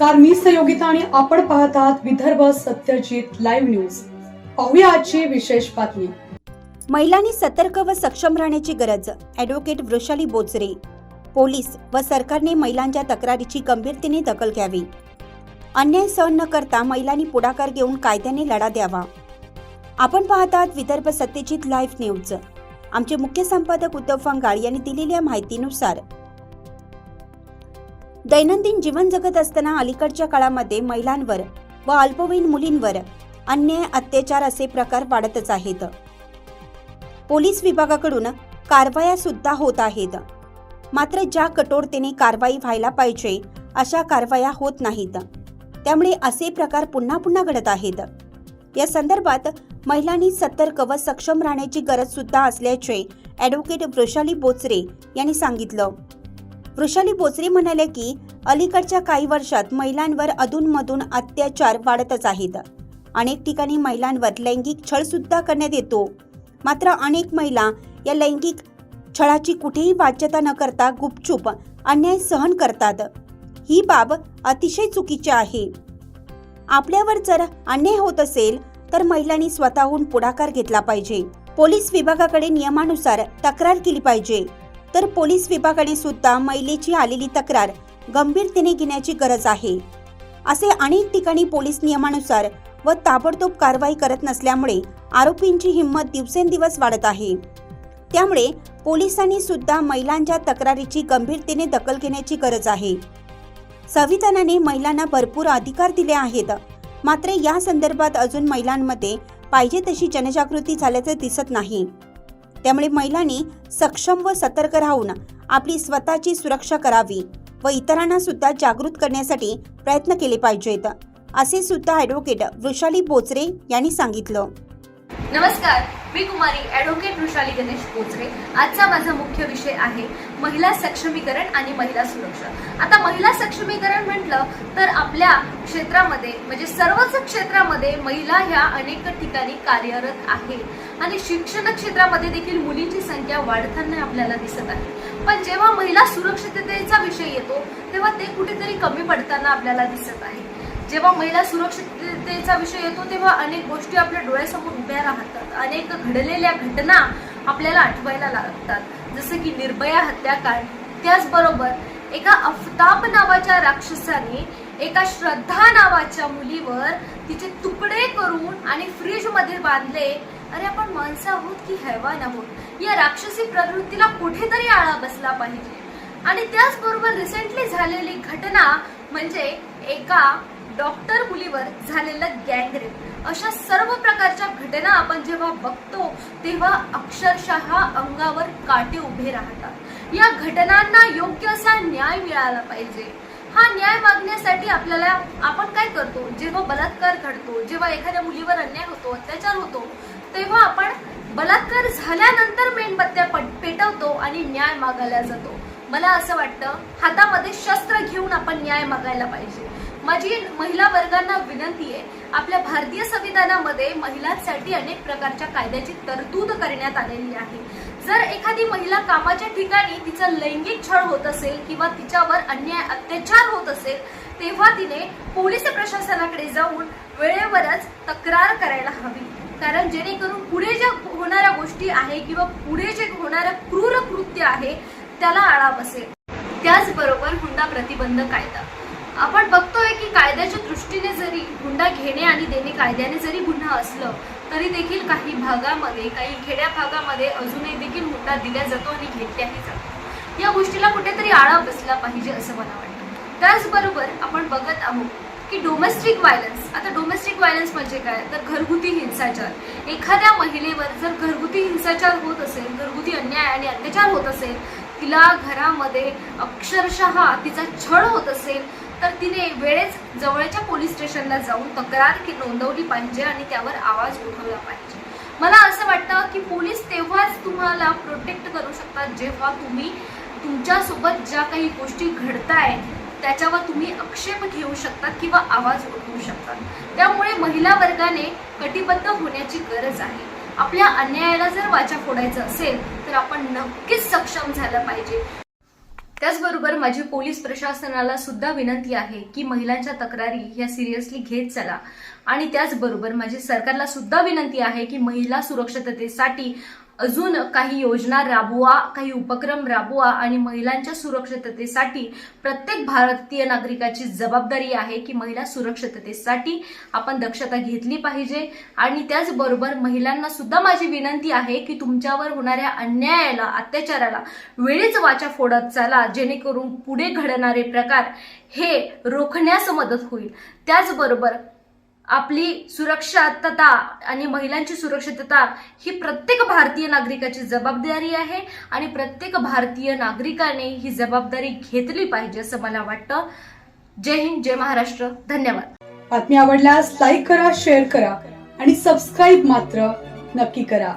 नमस्कार मी सहयोगिता आणि आपण पाहत आहात विदर्भ सत्यजित लाईव्ह न्यूज. पाहूया आजची विशेष बातमी. महिलांनी सतर्क व सक्षम राहण्याची गरज ॲडव्होकेट वृषाली बोचरे. पोलीस व सरकारने महिलांच्या तक्रारीची गंभीरतेने दखल घ्यावी. अन्याय सहन न करता महिलांनी पुढाकार घेऊन कायद्याने लढा द्यावा. आपण पाहत आहात विदर्भ सत्यजित लाईव्ह न्यूज. आमचे मुख्य संपादक उद्धव फंगाळ यांनी दिलेल्या माहितीनुसार दैनंदिन जीवन जगत असताना अलीकडच्या काळामध्ये महिलांवर व अल्पवयीन मुलींवर अन्याय अत्याचार असे प्रकार वाढतच आहेत. पोलीस विभागाकडून कारवाया सुद्धा होत आहेत. मात्र ज्या कठोरतेने कारवाई व्हायला पाहिजे अशा कारवाया होत नाहीत. त्यामुळे असे प्रकार पुन्हा पुन्हा घडत आहेत. या संदर्भात महिलांनी सतर्क व सक्षम राहण्याची गरज सुद्धा असल्याचे ॲडव्होकेट वृषाली बोचरे यांनी सांगितलं. वृषाली बोचरे म्हणाले की अलीकडच्या काही वर्षात महिलांवर अधूनमधून अत्याचार वाढतच आहेत. अनेक ठिकाणी महिलांवर लैंगिक छळ सुद्धा करण्यात येतो. मात्र अनेक महिला या लैंगिक छळाची कुठेही वाच्यता न करता गुपचूप अन्याय सहन करतात. ही बाब अतिशय चुकीची आहे. आपल्यावर जर अन्याय होत असेल तर महिलांनी स्वतःहून पुढाकार घेतला पाहिजे. पोलीस विभागाकडे नियमानुसार तक्रार केली पाहिजे. तर पोलीस विभागाने सुद्धा महिलेची आलेली तक्रार गंभीरतेने घेण्याची गरज आहे. असे अनेक ठिकाणी पोलीस नियमानुसार व ताबडतोब कारवाई करत नसल्यामुळे आरोपींची हिंमत दिवसेंदिवस वाढत आहे. त्यामुळे पोलिसांनी सुद्धा महिलांच्या तक्रारीची गंभीरतेने दखल घेण्याची गरज आहे. संविधानाने महिलांना भरपूर अधिकार दिले आहेत. मात्र या संदर्भात अजून महिलांमध्ये पाहिजे तशी जनजागृती झाल्याचं दिसत नाही. त्यामुळे महिलांनी सक्षम व सतर्क राहून आपली स्वतःची सुरक्षा करावी व इतरांना सुद्धा जागृत करण्यासाठी प्रयत्न केले पाहिजेत असे सुद्धा ॲडव्होकेट वृषाली बोचरे यांनी सांगितलं. नमस्कार मी कुमारी ॲडव्होकेट वृषाली गणेश बोचरे. आजचा माझा मुख्य विषय आहे महिला सक्षमीकरण आणि महिला सुरक्षा. आता महिला सक्षमीकरण म्हटलं तर आपल्या क्षेत्रामध्ये म्हणजे सर्वच क्षेत्रामध्ये महिला ह्या अनेक ठिकाणी कार्यरत आहे आणि शिक्षण क्षेत्रामध्ये देखील मुलींची संख्या वाढताना आपल्याला दिसत आहे. पण जेव्हा महिला सुरक्षिततेचा विषय येतो तेव्हा ते कुठेतरी कमी पडताना आपल्याला दिसत आहे. जेव्हा महिला सुरक्षिततेचा विषय येतो तेव्हा अनेक गोष्टी आपल्या डोळ्यासमोर उभ्या राहतात. अनेक घडलेल्या घटना आपल्याला आठवायला लागतात. जसं की निर्भया हत्याकांड. त्याचबरोबर एका अफताब नावाच्या राक्षसाने एका श्रद्धा नावाच्या मुलीवर तिचे तुकडे करून आणि फ्रीजमध्ये बांधले अरे आपण माणसं आहोत की हैवान आहोत? या राक्षसी प्रवृत्तीला कुठेतरी आळा बसला पाहिजे. आणि त्याचबरोबर रिसेंटली झालेली घटना म्हणजे एका डॉक्टर मुलीवर झालेलं गँगरेप. अशा सर्व प्रकारच्या घटना आपण जेव्हा बघतो तेव्हा अक्षरशः अंगावर काटे उभे राहतात. या घटनांना योग्य असा न्याय मिळाला पाहिजे. हा न्याय मागण्यासाठी आपल्याला आपण काय करतो? जेव्हा बलात्कार घडतो जेव्हा एखाद्या मुलीवर अन्याय होतो अत्याचार होतो तेव्हा आपण बलात्कार झाल्यानंतर मेणबत्त्या पेटवतो आणि न्याय मागायला जातो. मला असं वाटतं हातामध्ये शस्त्र घेऊन आपण न्याय मागायला पाहिजे. माझी महिला वर्गांना विनंती आहे आपल्या भारतीय संविधानामध्ये महिलांसाठी अनेक प्रकारच्या कायद्याची तरतूद करण्यात आलेली आहे. जर एखादी महिला कामाच्या ठिकाणी तिचा लैंगिक छळ होत असेल किंवा तिच्यावर अन्याय अत्याचार होत असेल तेव्हा तिने पोलीस प्रशासनाकडे जाऊन वेळेवरच तक्रार करायला हवी. कारण जेणेकरून पुढे ज्या होणाऱ्या गोष्टी आहे किंवा पुढे जे होणारं क्रूर कृत्य आहे त्याला आळा बसेल. त्याचबरोबर हुंडा प्रतिबंध कायदा. आपण बघतोय की कायद्याच्या दृष्टीने जरी हुंडा घेणे आणि देणे कायद्याने जरी गुन्हा असलं तरी देखील काही भागामध्ये काही खेड्या भागामध्ये अजूनही देखील हुंडा दिला जातो आणि घेतल्याही जातो. या गोष्टीला कुठेतरी आळा बसला पाहिजे असं मला वाटतं. त्याचबरोबर आपण बघत आहोत की डोमेस्टिक व्हायलन्स आता डोमेस्टिक व्हायलन्स म्हणजे काय? तर घरगुती हिंसाचार. एखाद्या महिलेवर जर घरगुती हिंसाचार होत असेल घरगुती अन्याय आणि अत्याचार होत असेल तिला घरामध्ये अक्षरशः तिचा छळ होत असेल तर तिने वेळेच जवळच्या पोलीस स्टेशनला जाऊन तक्रार की नोंदवली पाहिजे आणि त्यावर आवाज उठवला पाहिजे. मला असं वाटतं की पोलीस तेव्हाच तुम्हाला प्रोटेक्ट करू शकतात जेव्हा तुम्ही तुमच्यासोबत ज्या काही गोष्टी घडताय त्याच्यावर तुम्ही आक्षेप घेऊ शकतात किंवा आवाज उठवू शकतात. त्यामुळे महिला वर्गाने कटिबद्ध होण्याची गरज आहे. आपल्या अन्यायाला जर वाचा फोडायचं असेल तर आपण नक्कीच सक्षम झालं पाहिजे. त्याचबरोबर माझी पोलीस प्रशासनाला सुद्धा विनंती आहे की महिलांच्या तक्रारी ह्या सिरियसली घेत चला. आणि त्याचबरोबर माझी सरकारला सुद्धा विनंती आहे की महिला सुरक्षिततेसाठी अजून काही योजना राबवा काही उपक्रम राबवा आणि महिलांच्या सुरक्षिततेसाठी प्रत्येक भारतीय नागरिकाची जबाबदारी आहे की महिला सुरक्षिततेसाठी आपण दक्षता घेतली पाहिजे. आणि त्याचबरोबर महिलांना सुद्धा माझी विनंती आहे की तुमच्यावर होणाऱ्या अन्यायाला अत्याचाराला वेळीच वाचा फोडत चाला जेणेकरून पुढे घडणारे प्रकार हे रोखण्यास मदत होईल. त्याचबरोबर आपली सुरक्षितता आणि महिलांची सुरक्षितता ही प्रत्येक भारतीय नागरिकाची जबाबदारी आहे आणि प्रत्येक भारतीय नागरिकाने ही जबाबदारी घेतली पाहिजे असं मला वाटतं. जय हिंद जय महाराष्ट्र. धन्यवाद. बातमी आवडल्यास लाईक करा शेअर करा आणि सबस्क्राईब मात्र नक्की करा.